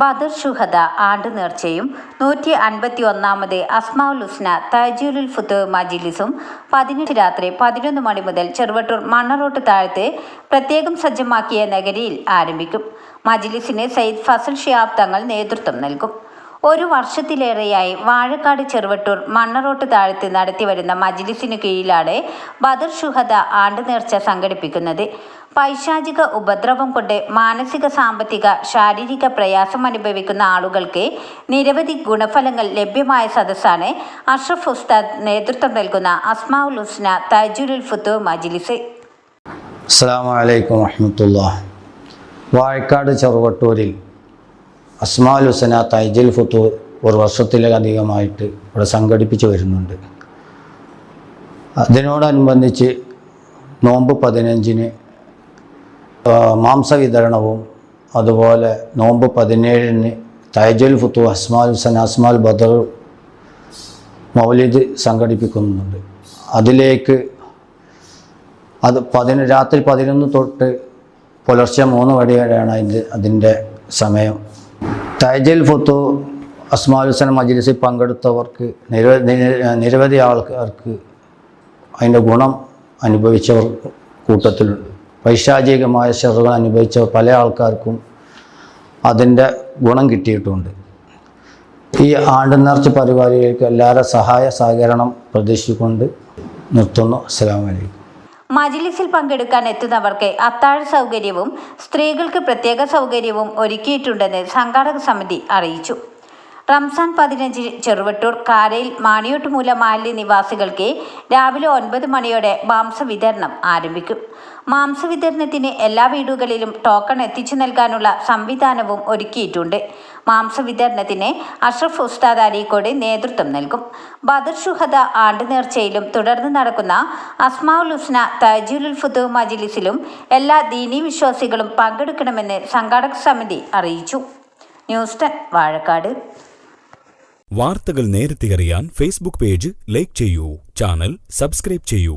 ബദർ ഷുഹദ ആണ്ട് നേർച്ചയും നൂറ്റി അൻപത്തി ഒന്നാമത് അസ്മാഉൽ ഹുസ്ന തജുലുൽ ഫുത്ത് മജിലിസും പതിനെട്ട് രാത്രി പതിനൊന്ന് മണി മുതൽ ചെറുവട്ടൂർ മണ്ണറോട്ട് താഴത്ത് പ്രത്യേകം സജ്ജമാക്കിയ നഗരിയിൽ ആരംഭിക്കും. മജിലിസിന് സയ്യിദ് ഫസൽ ഷിയാബ് തങ്ങൾ നേതൃത്വം നൽകും. ഒരു വർഷത്തിലേറെയായി വാഴക്കാട് ചെറുവട്ടൂർ മണ്ണറോട്ട് താഴ്ത്തി നടത്തിവരുന്ന മജ്ലിസിനു കീഴിലാണ് ബദർ ഷുഹദ ആണ്ട് നേർച്ച സംഘടിപ്പിക്കുന്നത്. പൈശാചിക ഉപദ്രവം കൊണ്ട് മാനസിക സാമ്പത്തിക ശാരീരിക പ്രയാസം അനുഭവിക്കുന്ന ആളുകൾക്ക് നിരവധി ഗുണഫലങ്ങൾ ലഭ്യമായ സദസ്സാണ് അഷ്റഫ് ഉസ്താദ് നേതൃത്വം നൽകുന്ന അസ്മാഉൽ ഹുസ്ന തജുലുൽ ഫുത്തു മജ്ലിസ്. അസ്സാം വലൈക്കും വാഴക്കാട് ചെറുവട്ടൂരിൽ അസ്മാൽ ഹുസന തൈജൽ ഫുത്തൂർ ഒരു വർഷത്തിലധികമായിട്ട് ഇവിടെ സംഘടിപ്പിച്ച് വരുന്നുണ്ട്. അതിനോടനുബന്ധിച്ച് നോമ്പ് പതിനഞ്ചിന് മാംസ വിതരണവും അതുപോലെ നോമ്പ് പതിനേഴിന് തൈജൽ ഫുത്തു അസ്മാൽ ഹുസൻ അസ്മാൽ ബദർ മൗലിദ് സംഘടിപ്പിക്കുന്നുണ്ട്. അതിലേക്ക് അത് പതിന രാത്രി പതിനൊന്ന് തൊട്ട് പുലർച്ചെ മൂന്ന് മണി വരെയാണ് അതിന്റെ അതിന്റെ സമയം. തൈജൽ ഫുത്തു അസ്മാലുസന മജ്ലിസിൽ പങ്കെടുത്തവർക്ക് നിരവധി നിരവധി ആൾക്കാർക്ക് അതിന്റെ ഗുണം അനുഭവിച്ചവർ കൂട്ടത്തിലുണ്ട്. പൈശാചികമായ ശ്രദ്ധകൾ അനുഭവിച്ച പല ആൾക്കാർക്കും അതിന്റെ ഗുണം കിട്ടിയിട്ടുണ്ട്. ഈ ആണ്ട് നേർച്ച പരിപാടികൾക്ക് എല്ലാവരുടെ സഹായ സഹകരണം പ്രതീക്ഷിച്ചുകൊണ്ട് നിർത്തുന്നു. അസ്സാം അലൈക്കും. മജിലിസിൽ പങ്കെടുക്കാൻ എത്തുന്നവർക്ക് അത്താഴ സൗകര്യവും സ്ത്രീകൾക്ക് പ്രത്യേക സൗകര്യവും ഒരുക്കിയിട്ടുണ്ടെന്ന് സംഘാടക സമിതി അറിയിച്ചു. റംസാൻ പതിനഞ്ചിന് ചെറുവട്ടൂർ കാരയിൽ മാണിയോട്ടുമൂല മാലിന്യ നിവാസികൾക്ക് രാവിലെ ഒൻപത് മണിയോടെ മാംസ വിതരണം ആരംഭിക്കും. മാംസ വിതരണത്തിന് എല്ലാ വീടുകളിലും ടോക്കൺ എത്തിച്ചു നൽകാനുള്ള സംവിധാനവും ഒരുക്കിയിട്ടുണ്ട്. മാംസ വിതരണത്തിന് അഷ്റഫ് ഉസ്താദ് അരീക്കോട് നേതൃത്വം നൽകും. ബദർ ഷുഹദ ആണ്ട് നേർച്ചയിലും തുടർന്ന് നടക്കുന്ന അസ്മാഉൽ ഹുസ്ന തജുലുൽ ഫുദ് മജിലിസിലും എല്ലാ ദീനി വിശ്വാസികളും പങ്കെടുക്കണമെന്ന് സംഘാടക സമിതി അറിയിച്ചു. News ten Vazhakkad. വാർത്തകൾ നേരത്തെ അറിയാൻ ഫേസ്ബുക്ക് പേജ് ലൈക്ക് ചെയ്യൂ ചാനൽ സബ്സ്ക്രൈബ് ചെയ്യൂ.